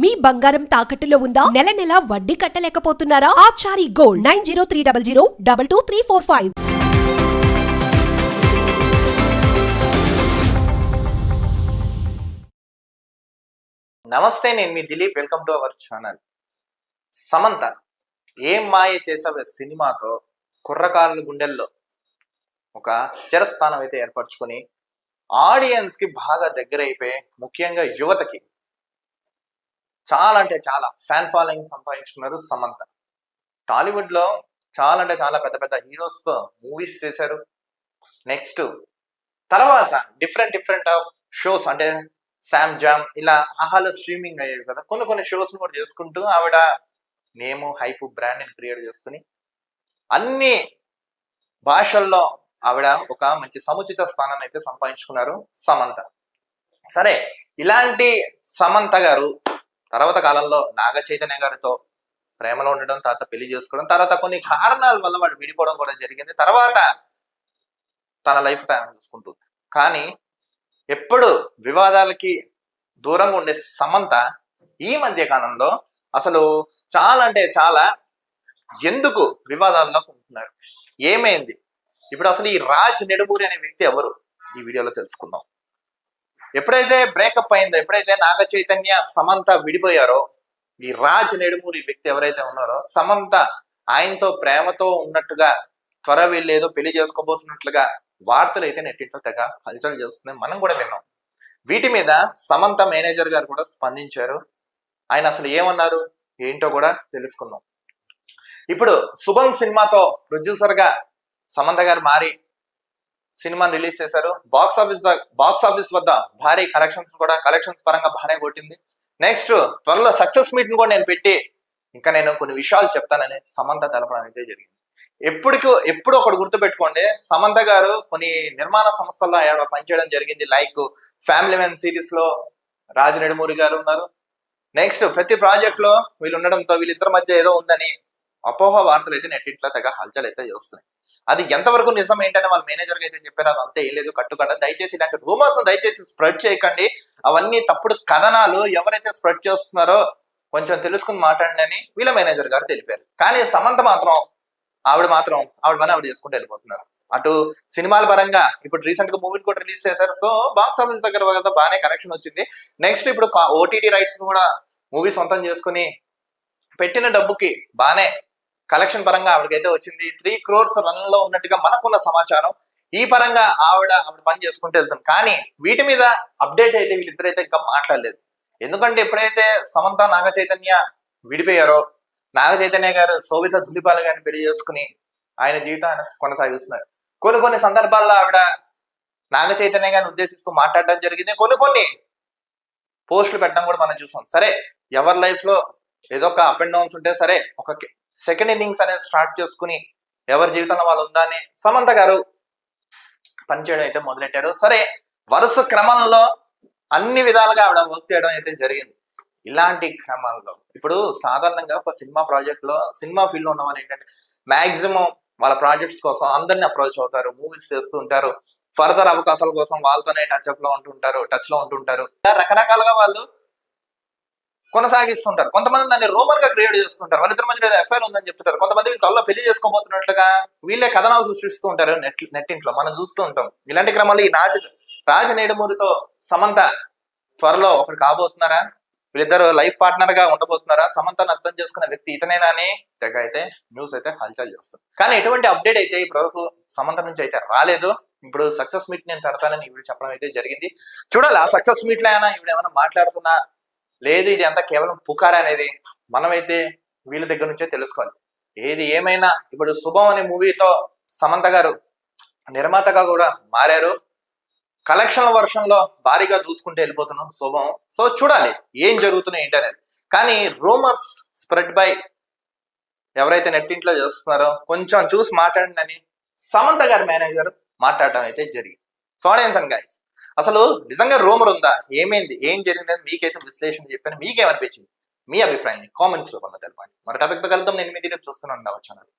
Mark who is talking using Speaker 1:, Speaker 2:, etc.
Speaker 1: మీ బంగారం తాకట్టులో ఉందా? నెల నెల వడ్డీ కట్టలేకపోతున్నారా? Achari gold nine zero three double zero double two three four five.
Speaker 2: నమస్తే నేను మీ Dilip. Welcome to our channel. Samantha Ye Maaya Chesave సినిమాతో? కుర్రకారుల గుండెల్లో ఒక చిరస్థానం అయితే ఏర్పరచుకొని ఆడియన్స్కి బాగా దగ్గర అయిపోయి ముఖ్యంగా యువతకి చాలా అంటే చాలా. ఫ్యాన్ ఫాలోయింగ్ సంపాదించుకున్నారు సమంత. టాలీవుడ్లో చాలా అంటే చాలా పెద్ద పెద్ద హీరోస్తో మూవీస్ చేశారు. నెక్స్ట్ తర్వాత డిఫరెంట్ డిఫరెంట్ ఆఫ్ షోస్ అంటే శామ్ జామ్ ఇలా ఆహాలో స్ట్రీమింగ్ అయ్యేవి కదా. కొన్ని కొన్ని షోస్ కూడా చేసుకుంటూ ఆవిడ నేము హైప్ బ్రాండ్ క్రియేట్ చేసుకుని అన్ని భాషల్లో ఆవిడ ఒక మంచి సముచిత స్థానాన్ని అయితే సంపాదించుకున్నారు సమంత. సరే ఇలాంటి సమంత గారు తర్వాత కాలంలో నాగ చైతన్య గారితో ప్రేమలో ఉండడం తర్వాత పెళ్ళి చేసుకోవడం తర్వాత కొన్ని కారణాల వల్ల వాడు విడిపోవడం కూడా జరిగింది. తర్వాత తన లైఫ్ తాను చూసుకుంటుంది కానీ ఎప్పుడు వివాదాలకి దూరంగా ఉండే సమంత ఈ మధ్య కాలంలో అసలు చాలా అంటే చాలా ఎందుకు వివాదాల్లో ఉంటున్నారు? ఏమైంది? ఇప్పుడు అసలు ఈ రాజ్ నెడుమూరి అనే వ్యక్తి ఎవరు? ఈ వీడియోలో తెలుసుకుందాం. ఎప్పుడైతే బ్రేకప్ అయిందో ఎప్పుడైతే నాగ చైతన్య సమంత విడిపోయారో ఈ రాజ్ నెడుమూరి వ్యక్తి ఎవరైతే ఉన్నారో సమంత ఆయనతో ప్రేమతో ఉన్నట్టుగా త్వర వీళ్ళేదో పెళ్ళి చేసుకోబోతున్నట్లుగా వార్తలు అయితే నెట్టింట్లో తెగ హల్చల్ చేస్తున్నాయి. మనం కూడా విన్నాం. వీటి మీద సమంత మేనేజర్ గారు కూడా స్పందించారు. ఆయన అసలు ఏమన్నారు? ఏంటో కూడా తెలుసుకుందాం. ఇప్పుడు శుభం సినిమాతో ప్రొడ్యూసర్గా సమంత గారు మారి సినిమాని రిలీజ్ చేశారు. బాక్స్ ఆఫీస్ బాక్స్ ఆఫీస్ వద్ద భారీ కలెక్షన్స్ కూడా కలెక్షన్స్ పరంగా బాగానే కొట్టింది. నెక్స్ట్ త్వరలో సక్సెస్ మీట్ కూడా నేను పెట్టి ఇంకా నేను కొన్ని విషయాలు చెప్తానని సమంత తెలపడం అయితే జరిగింది. ఎప్పటికో ఎప్పుడు ఒకటి గుర్తుపెట్టుకోండి. సమంత గారు కొన్ని నిర్మాణ సంస్థల్లో ఆవిడ పనిచేయడం జరిగింది. లైక్ ఫ్యామిలీ మ్యాన్ సిరీస్లో రాజు నెడుమూరి గారు ఉన్నారు. నెక్స్ట్ ప్రతి ప్రాజెక్ట్లో వీళ్ళు ఉండడంతో వీళ్ళిద్దరి మధ్య ఏదో ఉందని అపోహ వార్తలు అయితే నెట్టింట్లో తెగ హల్చల్ అయితే చేస్తున్నాయి అది ఎంతవరకు నిజం ఏంటని వాళ్ళ మేనేజర్ అయితే చెప్పారు అది అంతే ఏం లేదు కట్టుకడ. దయచేసి ఇలాంటి రూమర్స్ దయచేసి స్ప్రెడ్ చేయకండి. అవన్నీ తప్పుడు కథనాలు ఎవరైతే స్ప్రెడ్ చేస్తున్నారో కొంచెం తెలుసుకుని మాట్లాడండి అని వీళ్ళ మేనేజర్ గారు తెలిపారు. కానీ సమంత మాత్రం ఆవిడ మాత్రం ఆవిడ పని ఆవిడ చేసుకుంటూ వెళ్ళిపోతున్నారు. అటు సినిమాల పరంగా ఇప్పుడు రీసెంట్గా మూవీ కూడా రిలీజ్ చేశారు. సో బాక్స్ ఆఫీస్ దగ్గర బాగానే కనెక్షన్ వచ్చింది. నెక్స్ట్ ఇప్పుడు ఓటీటీ రైట్స్ కూడా మూవీ సొంతం చేసుకుని పెట్టిన డబ్బుకి బాగానే కలెక్షన్ పరంగా ఆవిడకైతే వచ్చింది. త్రీ క్రోర్స్ రన్లో ఉన్నట్టుగా మనకున్న సమాచారం. ఈ పరంగా ఆవిడ ఆవిడ పని చేసుకుంటూ వెళ్తాం కానీ వీటి మీద అప్డేట్ అయితే వీళ్ళిద్దరైతే ఇంకా మాట్లాడలేదు. ఎందుకంటే ఎప్పుడైతే సమంత నాగ చైతన్య విడిపోయారో నాగ చైతన్య గారు సోవిత ధులిపాల గారిని పెళ్ళి చేసుకుని ఆయన జీవితాన్ని కొనసాగిస్తున్నారు. కొన్ని కొన్ని సందర్భాల్లో ఆవిడ నాగ చైతన్య గారిని ఉద్దేశిస్తూ మాట్లాడడం జరిగింది. కొన్ని కొన్ని పోస్టులు పెట్టడం కూడా మనం చూసాం. సరే ఎవరి లైఫ్లో ఏదో ఒక అప్ అండ్ డౌన్స్ ఉంటే సరే ఒక సెకండ్ ఇన్నింగ్స్ అనేది స్టార్ట్ చేసుకుని ఎవరి జీవితంలో వాళ్ళు ఉందా అని సమంత గారు పనిచేయడం అయితే మొదలెట్టారు. సరే వరుస క్రమంలో అన్ని విధాలుగా ఆవిడ వర్క్ చేయడం అయితే జరిగింది. ఇలాంటి క్రమాల్లో ఇప్పుడు సాధారణంగా ఒక సినిమా ప్రాజెక్ట్లో సినిమా ఫీల్డ్లో ఉన్నవాళ్ళు ఏంటంటే మాక్సిమం వాళ్ళ ప్రాజెక్ట్స్ కోసం అందరిని అప్రోచ్ అవుతారు మూవీస్ చేస్తూ ఉంటారు ఫర్దర్ అవకాశాల కోసం వాళ్ళతోనే టచ్ అప్లో ఉంటుంటారు టచ్లో ఉంటుంటారు రకరకాలుగా వాళ్ళు కొనసాగిస్తుంటారు. కొంతమంది దాన్ని రూమర్గా క్రియేట్ చేస్తుంటారు. వాళ్ళిద్దరి మధ్య ఎఫ్ఐఆర్ ఉందని చెప్తుంటారు. కొంతమంది వీళ్ళు త్వరలో పెళ్ళి చేసుకోబోతున్నట్లుగా వీళ్ళే కథనాలు సృష్టిస్తూ ఉంటారు నెట్ నెట్టింట్లో. మనం చూస్తూ ఉంటాం. ఇలాంటి క్రమాలు ఈ రాజ రాజ నేడుమూరితో సమంత త్వరలో ఒకరు కాబోతున్నారా? వీళ్ళిద్దరు లైఫ్ పార్ట్నర్గా ఉండబోతున్నారా? సమంతను అర్థం చేసుకున్న వ్యక్తి ఇతనేనా అని తెగ అయితే న్యూస్ అయితే హల్చల్ చేస్తుంది. కానీ ఎటువంటి అప్డేట్ అయితే ఇప్పటివరకు సమంత నుంచి అయితే రాలేదు. ఇప్పుడు సక్సెస్ మీట్ నేను పెడతానని ఇవి చెప్పడం అయితే జరిగింది. చూడాలి ఆ సక్సెస్ మీట్లో అయినా ఇవి ఏమైనా మాట్లాడుతున్నా లేదు ఇది అంతా కేవలం పుకార అనేది. మనమైతే వీళ్ళ దగ్గర నుంచే తెలుసుకోవాలి. ఏది ఏమైనా ఇప్పుడు శుభం అనే మూవీతో సమంత గారు నిర్మాతగా కూడా మారారు. కలెక్షన్ల వర్షంలో భారీగా దూసుకుంటూ వెళ్ళిపోతున్నాం శుభం. సో చూడాలి ఏం జరుగుతున్నాయి ఏంటి అనేది కానీ రూమర్స్ స్ప్రెడ్ బై ఎవరైతే నెట్టింట్లో చేస్తున్నారో కొంచెం చూసి మాట్లాడండి అని సమంత గారి మేనేజర్ మాట్లాడటం అయితే జరిగింది. సో ఆడియన్స్ గైస్ అసలు నిజంగా రూమర్ ఉందా? ఏమైంది? ఏం జరిగిందని మీకైతే విశ్లేషణ చెప్పాను. మీకేమనిపించింది? మీ అభిప్రాయాన్ని కామెంట్స్ రూపంలో తెలపండి మరి టాపిక్ కలుద్దాం. నేను మీ దగ్గర చూస్తున్నాను. ఛానల్